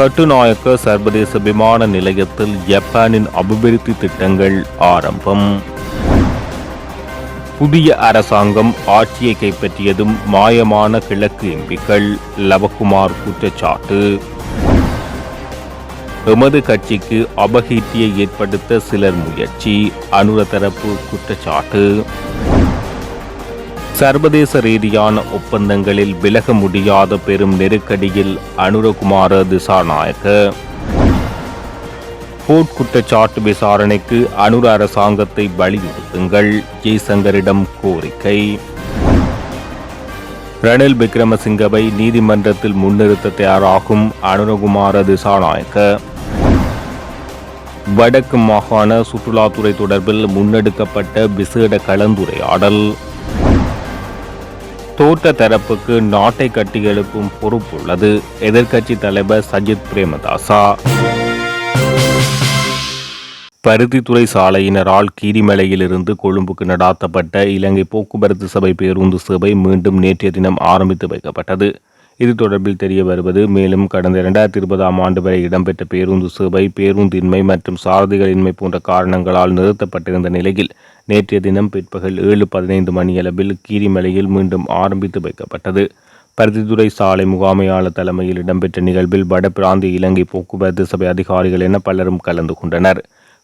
கட்டுநாயக்க சர்வதேச விமான நிலையத்தில் ஜப்பானின் அபிவிருத்தி திட்டங்கள் ஆரம்பம். புதிய அரசாங்கம் ஆட்சியை கைப்பற்றியதும் மாயமான கிழக்கு எம்பிக்கள் லவகுமார் குற்றச்சாட்டு. எமது கட்சிக்கு அபகீர்த்தியை ஏற்படுத்த சிலர் முயற்சி அனுர தரப்பு குற்றச்சாட்டு. சர்வதேச ரீதியான ஒப்பந்தங்களில் விலக முடியாத பெரும் நெருக்கடியில் அனுரகுமார திசாநாயக்க. போர்ட் குற்றச்சாட்டு விசாரணைக்கு அனுர அரசாங்கத்தை வலியுறுத்துங்கள் ஜெய்சங்கரிடம் கோரிக்கை. ரணில் விக்ரமசிங்கவை நீதிமன்றத்தில் முன்னிறுத்த தயாராகும் அனுரகுமார திசாநாயக்க. வடக்கு மாகாண சுற்றுலாத்துறை தொடர்பில் முன்னெடுக்கப்பட்ட விசேட கலந்துரையாடல். தோட்ட தரப்புக்கு நாட்டை கட்டியெழுப்பும் பொறுப்புள்ளது. எதிர்க்கட்சி தலைவர் சஜித் பிரேமதாசா. பருத்தித்துறை சாலையினரால் கீரிமலையிலிருந்து கொழும்புக்கு நடாத்தப்பட்ட இலங்கை போக்குவரத்து சபை பேருந்து சேவை மீண்டும் நேற்றைய தினம் ஆரம்பித்து வைக்கப்பட்டது. இது தொடர்பில் தெரிய வருவது மேலும் கடந்த இரண்டாயிரத்தி இருபதாம் ஆண்டு வரை இடம்பெற்ற பேருந்து சேவை பேருந்தின்மை மற்றும் சாரதிகளின்மை போன்ற காரணங்களால் நிறுத்தப்பட்டிருந்த நிலையில் நேற்றைய தினம் பிற்பகல் ஏழு பதினைந்து மணியளவில் கீரிமலையில் மீண்டும் ஆரம்பித்து வைக்கப்பட்டது. பருத்தித்துறை சாலை முகாமையாளர் தலைமையில் இடம்பெற்ற நிகழ்வில் வட பிராந்திய இலங்கை போக்குவரத்து சபை அதிகாரிகள் என பலரும் கலந்து கொண்டனர்.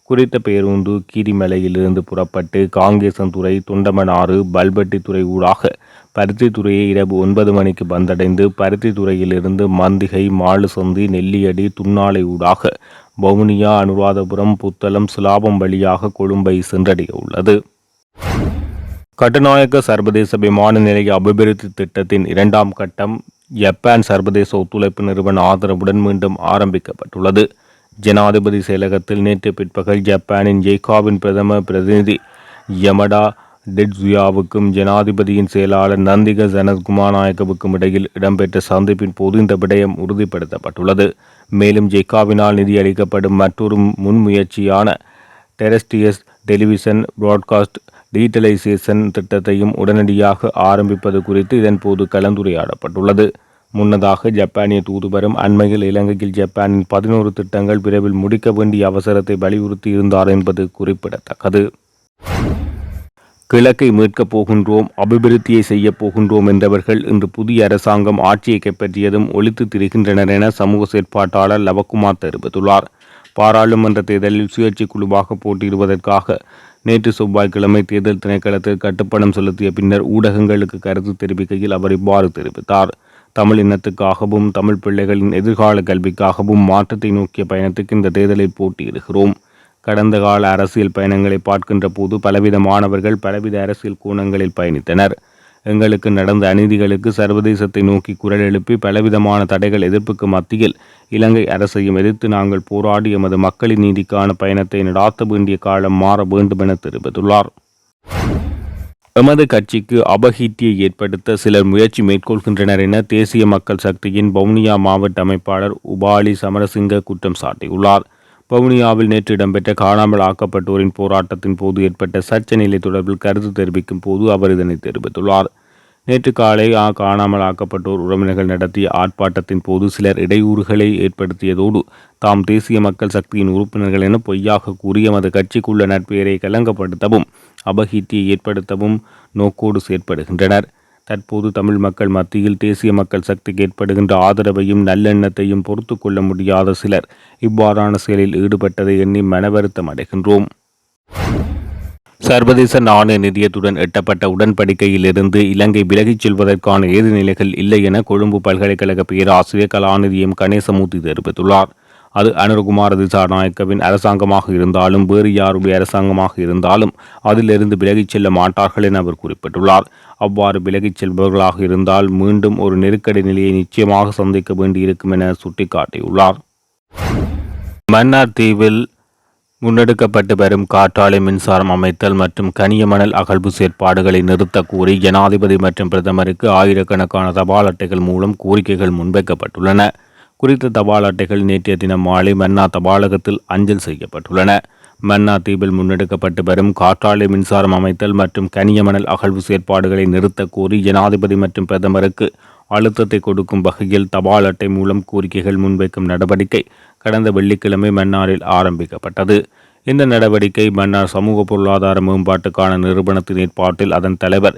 குறித்த பேருந்து கீரிமலையிலிருந்து புறப்பட்டு காங்கேசன்துறை துண்டமனாறு பல்பட்டித்துறை ஊடாக பருத்தித்துறையை இரவு ஒன்பது மணிக்கு வந்தடைந்து பருத்தித்துறையிலிருந்து மந்திகை மாலுசந்தி நெல்லியடி துண்ணாலை ஊடாக வவுனியா அனுராதபுரம் புத்தளம் சிலாபம் வழியாக கொழும்பை சென்றடைய உள்ளது கட்டுநாயக்க சர்வதேச விமான நிலைய அபிவிருத்தி திட்டத்தின் இரண்டாம் கட்டம் ஜப்பான் சர்வதேச ஒத்துழைப்பு நிறுவன ஆதரவுடன் மீண்டும் ஆரம்பிக்கப்பட்டுள்ளது. ஜனாதிபதி செயலகத்தில் நேற்று பிற்பகல் ஜப்பானின் ஜெய்காவின் பிரதம பிரதிநிதி யமடா டெட்ஸுயாவுக்கும் ஜனாதிபதியின் செயலாளர் நந்திக ஜனகுமாநாயக்கவுக்கும் இடையில் இடம்பெற்ற சந்திப்பின் போது இந்த விடயம் உறுதிப்படுத்தப்பட்டுள்ளது. மேலும் ஜெய்காவினால் நிதியளிக்கப்படும் மற்றொரு முன்முயற்சியான டெரஸ்டியஸ் டெலிவிஷன் பிராட்காஸ்ட் டீட்டலைசேஷன் திட்டத்தையும் உடனடியாக ஆரம்பிப்பது குறித்து இதன்போது கலந்துரையாடப்பட்டுள்ளது. முன்னதாக ஜப்பானிய தூதுவரும் அண்மையில் இலங்கையில் ஜப்பானின் பதினோரு திட்டங்கள் விரைவில் முடிக்க வேண்டிய அவசரத்தை வலியுறுத்தி இருந்தார் என்பது குறிப்பிடத்தக்கது. கிழக்கை மீட்கப் போகின்றோம் அபிவிருத்தியை செய்யப் போகின்றோம் என்றவர்கள் இன்று புதிய அரசாங்கம் ஆட்சியை கைப்பற்றியதும் ஒழித்து திரிகின்றனர் என சமூக செயற்பாட்டாளர் லவக்குமார் தெரிவித்துள்ளார். பாராளுமன்ற தேர்தலில் சுயேட்சை குழுவாக போட்டியிடுவதற்காக நேற்று செவ்வாய்க்கிழமை தேர்தல் திணைக்களத்தில் கட்டுப்பணம் செலுத்திய பின்னர் ஊடகங்களுக்கு கருத்து தெரிவிக்கையில் அவர் இவ்வாறு தெரிவித்தார். தமிழ் இனத்துக்காகவும் தமிழ் பிள்ளைகளின் எதிர்கால கல்விக்காகவும் மாற்றத்தை நோக்கிய பயணத்துக்கு இந்த தேர்தலில் போட்டியிடுகிறோம். கடந்த கால அரசியல் பயணங்களை பார்க்கின்ற போது பலவித மாணவர்கள் பலவித அரசியல் கோணங்களில் பயணித்தனர். எங்களுக்கு நடந்த அநீதிகளுக்கு சர்வதேசத்தை நோக்கி குரல் எழுப்பி பலவிதமான தடைகள் எதிர்ப்புக்கு மத்தியில் இலங்கை அரசையும் எதிர்த்து நாங்கள் போராடி எமது மக்களின் நீதிக்கான பயணத்தை நடாத்த வேண்டிய காலம் மாற வேண்டும் என தெரிவித்துள்ளார். எமது கட்சிக்கு அபகீர்த்தியை ஏற்படுத்த சிலர் முயற்சி மேற்கொள்கின்றனர் என தேசிய மக்கள் சக்தியின் வவுனியா மாவட்ட அமைப்பாளர் உபாலி சமரசிங்க குற்றம் சாட்டியுள்ளார். வவுனியாவில் நேற்று இடம்பெற்ற காணாமல் ஆக்கப்பட்டோரின் போராட்டத்தின் போது ஏற்பட்ட சர்ச்சை நிலை தொடர்பில் கருத்து தெரிவிக்கும் போது அவர் இதனை தெரிவித்துள்ளார். நேற்று காலை ஆ காணாமல் ஆக்கப்பட்டோர் உறவினர்கள் நடத்திய ஆர்ப்பாட்டத்தின் போது சிலர் இடையூறுகளை ஏற்படுத்தியதோடு தாம் தேசிய மக்கள் சக்தியின் உறுப்பினர்கள் என பொய்யாக கூறி எமது கட்சிக்குள்ள நட்பெயரை கலங்கப்படுத்தவும் அபகீர்த்தியை ஏற்படுத்தவும் நோக்கோடு செயற்படுகின்றனர். தற்போது தமிழ் மக்கள் மத்தியில் தேசிய மக்கள் சக்திக்கு ஏற்படுகின்ற ஆதரவையும் நல்லெண்ணத்தையும் பொறுத்து கொள்ள முடியாத சிலர் இவ்வாறான செயலில் ஈடுபட்டதை எண்ணி மனவருத்தம் அடைகின்றோம் சர்வதேச நாணய நிதியத்துடன் எட்டப்பட்ட உடன்படிக்கையிலிருந்து இலங்கை விலகிச் செல்வதற்கான ஏது நிலைகள் இல்லை என கொழும்பு பல்கலைக்கழக பேராசிரியர் கலாநிதி எம் கணேசமூர்த்தி தெரிவித்துள்ளார். அது அனுரகுமார திசாநாயக்கவின் அரசாங்கமாக இருந்தாலும் வேறு யாருடைய அரசாங்கமாக இருந்தாலும் அதிலிருந்து விலகிச் செல்ல மாட்டார்கள் என அவர் குறிப்பிட்டுள்ளார். அவ்வாறு விலகிச் செல்பவர்களாக இருந்தால் மீண்டும் ஒரு நெருக்கடி நிலையை நிச்சயமாக சந்திக்க வேண்டியிருக்கும் என சுட்டிக்காட்டியுள்ளார். மன்னார் தீவில் முன்னெடுக்கப்பட்டு வரும் காற்றாலை மின்சாரம் அமைத்தல் மற்றும் கனிய மணல் அகழ்வு செயற்பாடுகளை நிறுத்த கூறி ஜனாதிபதி மற்றும் பிரதமருக்கு ஆயிரக்கணக்கான தபால் அட்டைகள் மூலம் கோரிக்கைகள் முன்வைக்கப்பட்டுள்ளன. குறித்த தபால் அட்டைகள் நேற்றைய தினம் மாலை மன்னா தபாலகத்தில் அஞ்சல் செய்யப்பட்டுள்ளன. மன்னா தீவில் முன்னெடுக்கப்பட்டு வரும் காற்றாலை மின்சாரம் அமைத்தல் மற்றும் கனிய மணல் அகழ்வு செயற்பாடுகளை நிறுத்த கோரி ஜனாதிபதி மற்றும் பிரதமருக்கு அழுத்தத்தை கொடுக்கும் வகையில் தபால் அட்டை மூலம் கோரிக்கைகள் முன்வைக்கும் நடவடிக்கை கடந்த வெள்ளிக்கிழமை மன்னாரில் ஆரம்பிக்கப்பட்டது. இந்த நடவடிக்கை மன்னார் சமூக பொருளாதார மேம்பாட்டுக்கான நிறுவனத்தின் ஏற்பாட்டில் அதன் தலைவர்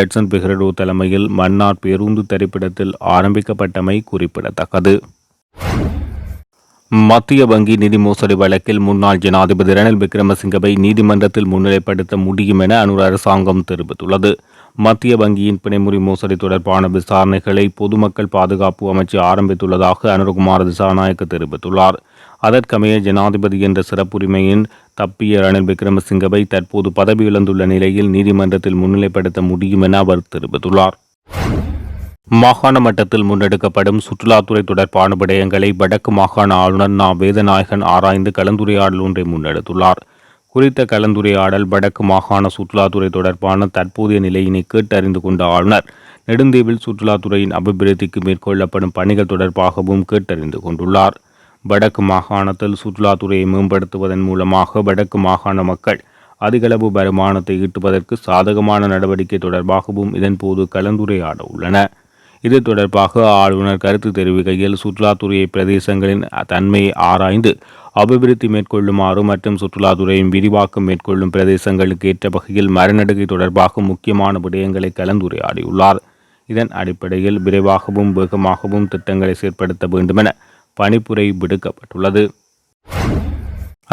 எட்சன் பிஹரடோ தலைமையில் மன்னார் பேருந்து திரைப்படத்தில் ஆரம்பிக்கப்பட்டமை குறிப்பிடத்தக்கது. மத்திய வங்கி நிதி மோசடி வழக்கில் முன்னாள் ஜனாதிபதி ரணில் விக்ரமசிங்கவை நீதிமன்றத்தில் முன்னிலைப்படுத்த முடியும் என அனுர் அரசாங்கம் தெரிவித்துள்ளது. மத்திய வங்கியின் பிணைமுறி மோசடி தொடர்பான விசாரணைகளை பொதுமக்கள் பாதுகாப்பு அமைச்சு ஆரம்பித்துள்ளதாக அனுரகுமார் திசாநாயக்க தெரிவித்துள்ளார். அதற்கமைய ஜனாதிபதி என்ற சிறப்புரிமையின் தப்பிய ரணில் விக்ரமசிங்கவை தற்போது பதவி இழந்துள்ள நிலையில் நீதிமன்றத்தில் முன்னிலைப்படுத்த முடியும் என அவர் தெரிவித்துள்ளார். மாகாண மட்டத்தில் முன்னெடுக்கப்படும் சுற்றுலாத்துறை தொடர்பான விடயங்களை வடக்கு மாகாண ஆளுநர் நா. வேதநாயகன் ஆராய்ந்து கலந்துரையாடல் ஒன்றை முன்னெடுத்துள்ளார். குறித்த கலந்துரையாடல் வடக்கு மாகாண சுற்றுலாத்துறை தொடர்பான தற்போதைய நிலையினை கேட்டறிந்து கொண்ட ஆளுநர் நெடுந்தீவில் சுற்றுலாத்துறையின் அபிவிருத்திக்கு மேற்கொள்ளப்படும் பணிகள் தொடர்பாகவும் கேட்டறிந்து கொண்டுள்ளார். வடக்கு மாகாணத்தில் சுற்றுலாத்துறையை மேம்படுத்துவதன் மூலமாக வடக்கு மாகாண மக்கள் அதிகளவு வருமானத்தை ஈட்டுவதற்கு சாதகமான நடவடிக்கை தொடர்பாகவும் இதன்போது கலந்துரையாட உள்ளன இது தொடர்பாக ஆளுநர் கருத்து தெரிவிக்கையில் சுற்றுலாத்துறையை பிரதேசங்களின் தன்மையை ஆராய்ந்து அபிவிருத்தி மேற்கொள்ளுமாறு மற்றும் சுற்றுலாத்துறையின் விரிவாக்கம் மேற்கொள்ளும் பிரதேசங்களுக்கு ஏற்ற வகையில் மரநடுகை தொடர்பாக முக்கியமான விடயங்களை கலந்துரையாடியுள்ளார். இதன் அடிப்படையில் விரைவாகவும் வேகமாகவும் திட்டங்களை செயற்படுத்த வேண்டுமென பணிப்புரை விடுக்கப்பட்டுள்ளது.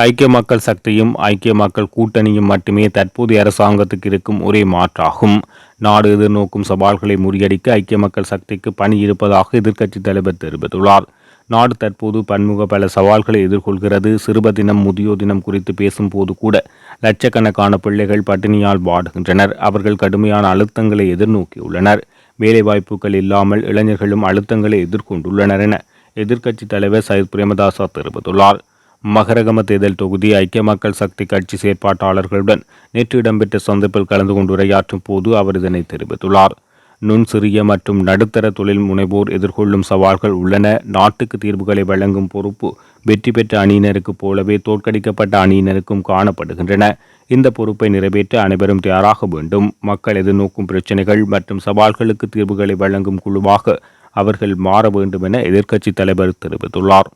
ஐக்கிய மக்கள் சக்தியும் ஐக்கிய மக்கள் கூட்டணியும் மட்டுமே தற்போதைய அரசாங்கத்துக்கு இருக்கும் ஒரே மாற்றாகும். நாடு எதிர்நோக்கும் சவால்களை முறியடிக்க ஐக்கிய மக்கள் சக்திக்கு பணி இருப்பதாக எதிர்க்கட்சித் தலைவர் தெரிவித்துள்ளார். நாடு தற்போது பன்முக பல சவால்களை எதிர்கொள்கிறது. சிறுப தினம் முதியோர் தினம் குறித்து பேசும்போது கூட லட்சக்கணக்கான பிள்ளைகள் பட்டினியால் வாடுகின்றனர். அவர்கள் கடுமையான அழுத்தங்களை எதிர்நோக்கியுள்ளனர். வேலைவாய்ப்புகள் இல்லாமல் இளைஞர்களும் அழுத்தங்களை எதிர்கொண்டுள்ளனர் என எதிர்க்கட்சித் தலைவர் சயித் பிரேமதாசா தெரிவித்துள்ளார். மகரகம தேர்தல் தொகுதி ஐக்கிய மக்கள் சக்தி கட்சி செயற்பாட்டாளர்களுடன் நேற்று இடம்பெற்ற சந்திப்பில் கலந்து கொண்டு உரையாற்றும் போது அவர் இதனை தெரிவித்துள்ளார். நுண் சிறிய மற்றும் நடுத்தர தொழில் முனைவோர் எதிர்கொள்ளும் சவால்கள் உள்ளன. நாட்டுக்கு தீர்வுகளை வழங்கும் பொறுப்பு வெற்றி பெற்ற அணியினருக்கு போலவே தோற்கடிக்கப்பட்ட அணியினருக்கும் காணப்படுகின்றன. இந்த பொறுப்பை நிறைவேற்ற அனைவரும் தயாராக வேண்டும். மக்கள் எதிர்நோக்கும் பிரச்சினைகள் மற்றும் சவால்களுக்கு தீர்வுகளை வழங்கும் குழுவாக அவர்கள் மாற வேண்டும் என எதிர்க்கட்சித் தலைவர் தெரிவித்துள்ளார்.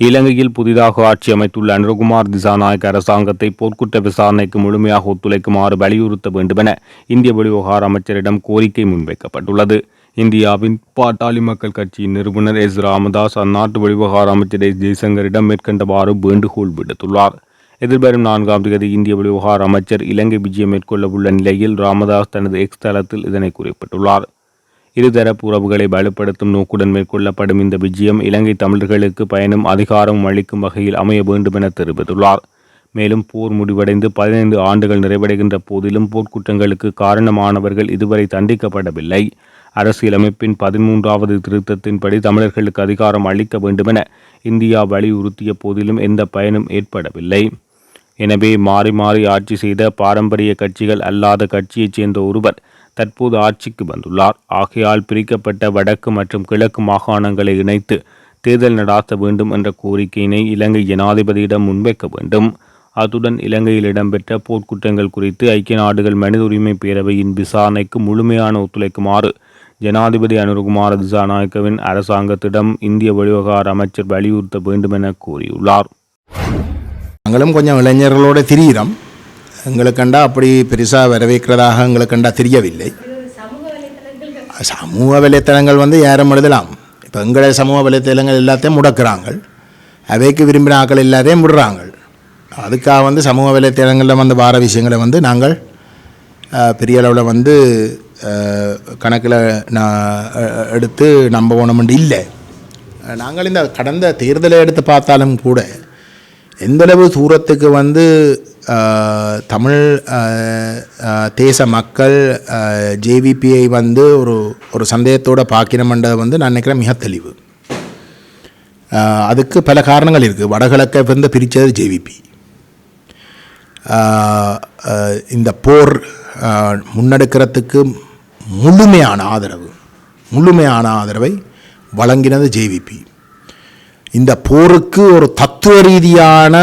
இலங்கையில் புதிதாக ஆட்சி அமைத்துள்ள அனுரகுமார் திசாநாயக் அரசாங்கத்தை போர்க்குற்ற விசாரணைக்கு முழுமையாக ஒத்துழைக்குமாறு வலியுறுத்த வேண்டுமென இந்திய வெளிவகார அமைச்சரிடம் கோரிக்கை முன்வைக்கப்பட்டுள்ளது. இந்தியாவின் பாட்டாளி மக்கள் கட்சியின் நிறுவனர் எஸ். ராமதாஸ் அந்நாட்டு வெளிவகார அமைச்சர் எஸ். ஜெய்சங்கரிடம் மேற்கண்டவாறு வேண்டுகோள் விடுத்துள்ளார். எதிர்வரும் நான்காம் தேதி இந்திய வெளிவகார அமைச்சர் இலங்கை விஜயம் மேற்கொள்ள உள்ள நிலையில் ராமதாஸ் தனது எக்ஸ் தளத்தில் இதனை குறிப்பிட்டுள்ளார். இருதரப்பு உறவுகளை வலுப்படுத்தும் நோக்குடன் மேற்கொள்ளப்படும் இந்த விஜயம் இலங்கை தமிழர்களுக்கு பயனும் அதிகாரமும் அளிக்கும் வகையில் அமைய வேண்டும் என தெரிவித்துள்ளார். மேலும் போர் முடிவடைந்து பதினைந்து ஆண்டுகள் நிறைவடைகின்ற போதிலும் போர்க்குற்றங்களுக்கு காரணமானவர்கள் இதுவரை தண்டிக்கப்படவில்லை. அரசியலமைப்பின் பதிமூன்றாவது திருத்தத்தின்படி தமிழர்களுக்கு அதிகாரம் அளிக்க வேண்டுமென இந்தியா வலியுறுத்திய போதிலும் எந்த பயனும் ஏற்படவில்லை. எனவே மாறி மாறி ஆட்சி செய்த பாரம்பரிய கட்சிகள் அல்லாத கட்சியைச் சேர்ந்த ஒருவர் தற்போது ஆட்சிக்கு வந்துள்ளார். ஆகையால் பிரிக்கப்பட்ட வடக்கு மற்றும் கிழக்கு மாகாணங்களை இணைத்து தேர்தல் நடாத்த வேண்டும் என்ற கோரிக்கையினை இலங்கை ஜனாதிபதியிடம் முன்வைக்க வேண்டும். அத்துடன் இலங்கையில் இடம்பெற்ற போர்க்குற்றங்கள் குறித்து ஐக்கிய நாடுகள் மனித உரிமை பேரவையின் விசாரணைக்கு முழுமையான ஒத்துழைக்குமாறு ஜனாதிபதி அனுருகுமார திசாநாயக்கவின் அரசாங்கத்திடம் இந்திய வெளிவகார அமைச்சர் வலியுறுத்த வேண்டும் என கூறியுள்ளார் நாங்களும் கொஞ்சம் இளைஞர்களோட திரியிறோம். எங்களுக்கண்டா அப்படி பெருசாக வரவேற்கிறதாக எங்களுக்கண்டா தெரியவில்லை. சமூக வலைத்தளங்கள் வந்து யாரும் எழுதலாம். இப்போ எங்களை சமூக வலைத்தளங்கள் எல்லாத்தையும் முடக்கிறாங்க அவைக்கு விரும்பின ஆக்கள் எல்லாத்தையும் விடுறாங்க அதுக்காக வந்து சமூக வலைத்தளங்களில் வந்து வார விஷயங்களை வந்து நாங்கள் பெரிய அளவில் வந்து கணக்கில் நான் எடுத்து நம்ப போனமுண்டு இல்லை. நாங்கள் இந்த கடந்த தேர்தலை எடுத்து பார்த்தாலும் கூட எந்தளவு தூரத்துக்கு வந்து தமிழ் தேச மக்கள் ஜேவிபியை வந்து ஒரு ஒரு சந்தேகத்தோட பார்க்கணுமென்றதை வந்து நான் நினைக்கிறேன் மிக தெளிவு. அதுக்கு பல காரணங்கள் இருக்குது வடகிழக்கை வந்து பிரித்தது ஜேவிபி இந்த போர் முன்னெடுக்கிறதுக்கு முழுமையான ஆதரவு முழுமையான ஆதரவை வழங்கினது ஜேவிபி இந்த போருக்கு ஒரு தத்துவ ரீதியான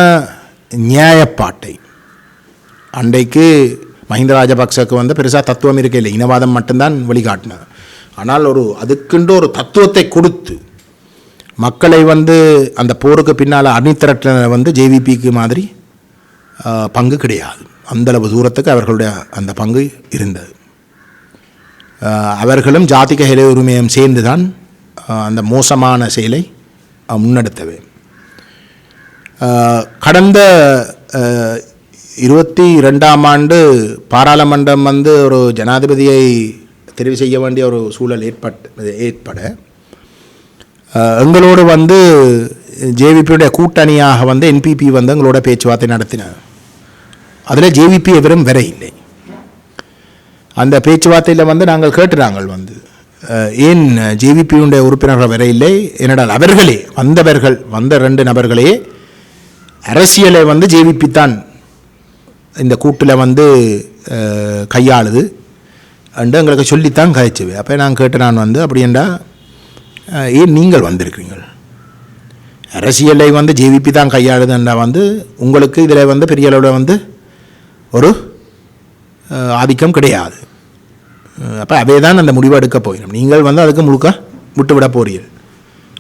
நியாயப்பாட்டை அன்றைக்கு மஹிந்த ராஜபக்சக்கு வந்து பெருசாக தத்துவம் இருக்க இல்லை. இனவாதம் மட்டும்தான் வழிகாட்டினது. ஆனால் ஒரு அதுக்குண்டு ஒரு தத்துவத்தை கொடுத்து மக்களை வந்து அந்த போருக்கு பின்னால் அணித்திரட்டின வந்து ஜேவிபிக்கு மாதிரி பங்கு கிடையாது. அந்தளவு தூரத்துக்கு அவர்களுடைய அந்த பங்கு இருந்தது. அவர்களும் ஜாதிக ஹெல உரிமையும் சேர்ந்து தான் அந்த மோசமான செயலை முன்னெடுத்தவை. கடந்த இருபத்தி ரெண்டாம் ஆண்டு பாராளுமன்றம் வந்து ஒரு ஜனாதிபதியை தெரிவு செய்ய வேண்டிய ஒரு சூழல் ஏற்பட்டு ஏற்பட எங்களோடு வந்து ஜேவிபியுடைய கூட்டணியாக வந்து என்பிபி வந்து எங்களோட பேச்சுவார்த்தை நடத்தினார். அதில் ஜேவிபி எவரும் வர இல்லை. அந்த பேச்சுவார்த்தையில் வந்து நாங்கள் கேட்டுறாங்கள் வந்து. ஏன் ஜேவிபியுடைய உறுப்பினர்கள் வர இல்லை? என்னடால் அவர்களே வந்தவர்கள் வந்த ரெண்டு நபர்களே அரசியலை வந்து ஜேவிபி தான் இந்த கூட்டில் வந்து கையாளுது. அண்டு எங்களுக்கு சொல்லித்தான் கதைச்சுவே அப்போ நான் கேட்டு நான் வந்து அப்படின்னா ஏன் நீங்கள் வந்திருக்கிறீங்கள் அரசியலை வந்து ஜேவிபி தான் கையாளுதுன்னா வந்து உங்களுக்கு இதில் வந்து பெரிய அளவில் வந்து ஒரு ஆதிக்கம் கிடையாது. அப்போ அவே தான் அந்த முடிவை எடுக்க போயிடும் நீங்கள் வந்து அதுக்கு முழுக்க விட்டு விட போறீர்கள்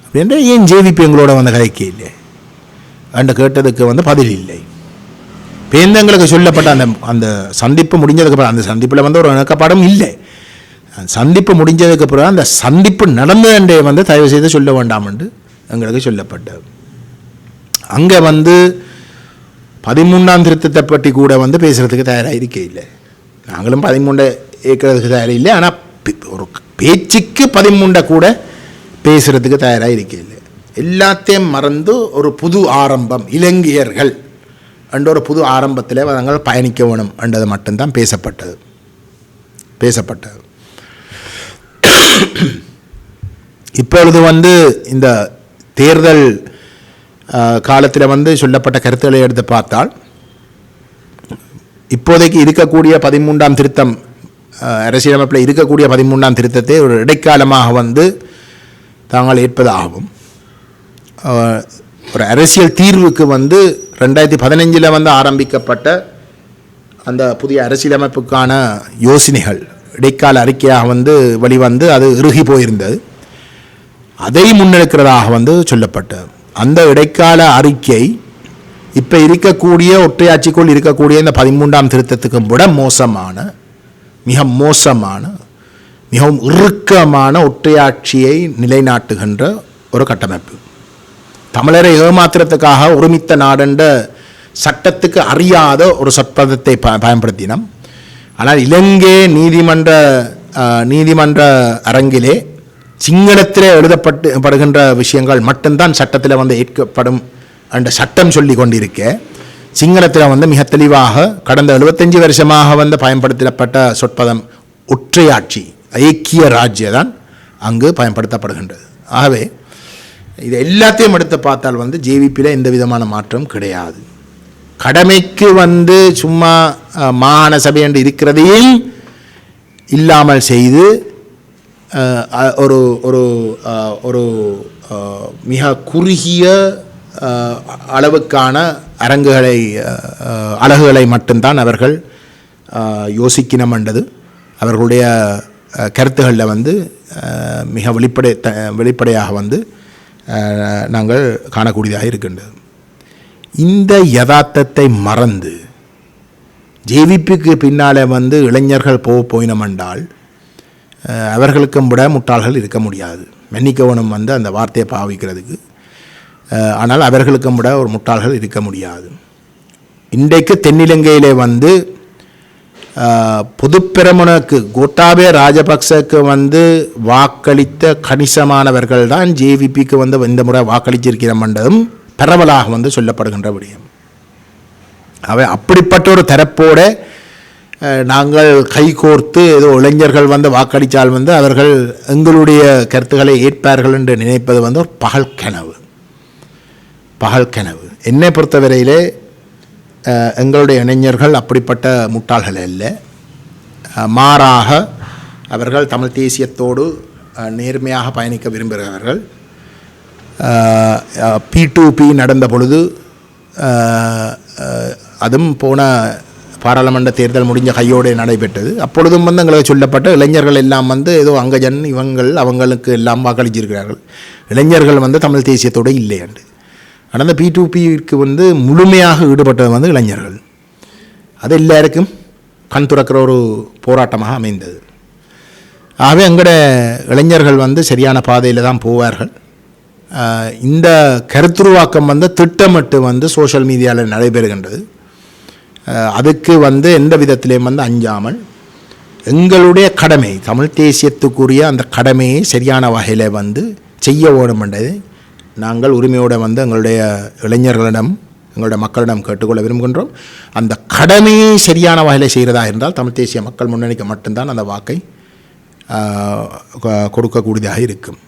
அப்படின்ற ஏன் ஜேவிபி எங்களோட வந்து கதைக்க இல்லை? அண்ட கேட்டதுக்கு வந்து பதில் இல்லை. பேந்தங்களுக்கு சொல்லப்பட்ட அந்த அந்த சந்திப்பு முடிஞ்சதுக்கு அப்புறம் அந்த சந்திப்பில் வந்து ஒரு இணக்கப்பாடும் இல்லை. அந்த சந்திப்பு முடிஞ்சதுக்கு அப்புறம் அந்த சந்திப்பு நடந்ததே வந்து தயவு செய்து சொல்ல வேண்டாம் என்று எங்களுக்கு சொல்லப்பட்டது. அங்கே வந்து பதிமூன்றாம் திருத்தத்தை பற்றி கூட வந்து பேசுகிறதுக்கு தயாராக இருக்க இல்லை நாங்களும் பதிமூண்டை ஏற்கிறதுக்கு தயாராக இல்லை ஆனால் ஒரு பேச்சுக்கு பதிமூண்டை கூட பேசுகிறதுக்கு தயாராக இருக்க இல்லை எல்லாத்தையும் மறந்து ஒரு புது ஆரம்பம் இலங்கையர்கள். என்ற ஒரு புது ஆரம்பத்தில் நாங்கள் பயணிக்க வேணும் என்றது மட்டும்தான் பேசப்பட்டது. பேசப்பட்டது. இப்பொழுது வந்து இந்த தேர்தல் காலத்தில் வந்து சொல்லப்பட்ட கருத்துக்களை எடுத்து பார்த்தால் இப்போதைக்கு இருக்கக்கூடிய பதிமூன்றாம் திருத்தம் அரசியலமைப்பில் இருக்கக்கூடிய பதிமூன்றாம் திருத்தத்தை ஒரு இடைக்காலமாக வந்து தாங்கள் ஏற்பதாகும். ஒரு அரசியல் தீர்வுக்கு வந்து ரெண்டாயிரத்தி பதினஞ்சில் வந்து ஆரம்பிக்கப்பட்ட அந்த புதிய அரசியலமைப்புக்கான யோசனைகள் இடைக்கால அறிக்கையாக வந்து வெளிவந்து அது இறுகி போயிருந்தது. அதை முன்னெடுக்கிறதாக வந்து சொல்லப்பட்டது. அந்த இடைக்கால அறிக்கை இப்போ இருக்கக்கூடிய ஒற்றையாட்சிக்குள் இருக்கக்கூடிய இந்த பதிமூன்றாம் திருத்தத்துக்கு விட மோசமான மிக மோசமான மிகவும் இறுக்கமான ஒற்றையாட்சியை நிலைநாட்டுகின்ற ஒரு கட்டமைப்பு. தமிழரை ஏமாத்திரத்துக்காக ஒருமித்த நாடென்ற சட்டத்துக்கு அறியாத ஒரு சொற்பதத்தை ப பயன்படுத்தினோம். ஆனால் இலங்கை நீதிமன்ற நீதிமன்ற அரங்கிலே சிங்களத்திலே எழுதப்பட்டு படுகின்ற விஷயங்கள் மட்டும்தான் சட்டத்தில் வந்து ஏற்கப்படும் என்ற சட்டம் சொல்லி கொண்டிருக்க. சிங்களத்தில் வந்து மிக தெளிவாக கடந்த 75 வருஷமாக வந்து பயன்படுத்தப்பட்ட சொற்பதம் ஒற்றையாட்சி ஐக்கிய ராஜ்ய தான் அங்கு பயன்படுத்தப்படுகின்றது. ஆகவே இது எல்லாத்தையும் எடுத்து பார்த்தால் வந்து ஜேவிபியில் எந்த விதமான மாற்றம் கிடையாது. கடமைக்கு வந்து சும்மா மாகாண சபை என்று இருக்கிறதையும் இல்லாமல் செய்து ஒரு ஒரு ஒரு மிக குறுகிய அளவுக்கான அரங்குகளை அழகுகளை அலகுகளை மட்டும்தான் அவர்கள் அஹ், என்றது அவர்களுடைய கருத்துக்களில் கருத்துகளில் வந்து மிக வெளிப்படை த வெளிப்படையாக வந்து நாங்கள் காணக்கூடியதாக இருக்கின்றது. இந்த யதார்த்தத்தை மறந்து ஜேவிபிக்கு பின்னாலே வந்து இளைஞர்கள் போக போயினமென்றால் அவர்களுக்கும் விட முட்டாள்கள் இருக்க முடியாது. மன்னிக்கவனும் வந்து அந்த வார்த்தையை பாவிக்கிறதுக்கு ஆனால் அவர்களுக்கும் விட ஒரு முட்டாள்கள் இருக்க முடியாது. இன்றைக்கு தென்னிலங்கையிலே வந்து பொதுப்பெரமுனக்கு கோட்டாபே ராஜபக்சக்கு வந்து வாக்களித்த கணிசமானவர்கள் தான் ஜேவிபிக்கு வந்து இந்த முறை வாக்களிச்சிருக்கிறோம் என்றதும் பரவலாக வந்து சொல்லப்படுகின்ற விடயம். அவை அப்படிப்பட்ட ஒரு தரப்போட நாங்கள் கைகோர்த்து ஏதோ இளைஞர்கள் வந்து வாக்களித்தால் வந்து அவர்கள் எங்களுடைய கருத்துக்களை ஏற்பார்கள் என்று நினைப்பது வந்து ஒரு பகல் கனவு. பகல் கனவு. என்னை பொறுத்தவரையிலே எங்களுடைய இளைஞர்கள் அப்படிப்பட்ட முட்டாள்கள் அல்ல. மாறாக அவர்கள் தமிழ் தேசியத்தோடு நேர்மையாக பயணிக்க விரும்புகிறவர்கள் பி டு பி நடந்த பொழுது அதுவும் போன பாராளுமன்ற தேர்தல் முடிஞ்ச கையோடு நடைபெற்றது. அப்பொழுதும் வந்து எங்களுக்கு சொல்லப்பட்ட இளைஞர்கள் எல்லாம் வந்து ஏதோ அங்கஜன் இவங்கள் அவங்களுக்கு எல்லாம் வாக்களிச்சிருக்கிறார்கள். இளைஞர்கள் வந்து தமிழ் தேசியத்தோடு இல்லையாண்டு. ஆனால் அந்த பி வந்து முழுமையாக ஈடுபட்டது வந்து இளைஞர்கள். அது எல்லாருக்கும் கண் துறக்கிற ஒரு போராட்டமாக அமைந்தது. ஆகவே எங்களோட இளைஞர்கள் வந்து சரியான பாதையில் தான் போவார்கள். இந்த கருத்துருவாக்கம் வந்து திட்டமிட்டு வந்து சோஷியல் மீடியாவில் நடைபெறுகின்றது. அதுக்கு வந்து எந்த விதத்திலையும் வந்து அஞ்சாமல் எங்களுடைய கடமை தமிழ் தேசியத்துக்குரிய அந்த கடமையை சரியான வகையில் வந்து செய்ய ஓடும் என்றதை நாங்கள் உரிமையோடு வந்து எங்களுடைய இளைஞர்களிடம் எங்களுடைய மக்களிடம் கேட்டுக்கொள்ள விரும்புகின்றோம். அந்த கடமையை சரியான வகையில் செய்கிறதா இருந்தால் தமிழ் தேசிய மக்கள் முன்னணிக்கு மட்டும்தான் அந்த வாக்கை கொடுக்கக்கூடியதாக இருக்கும்.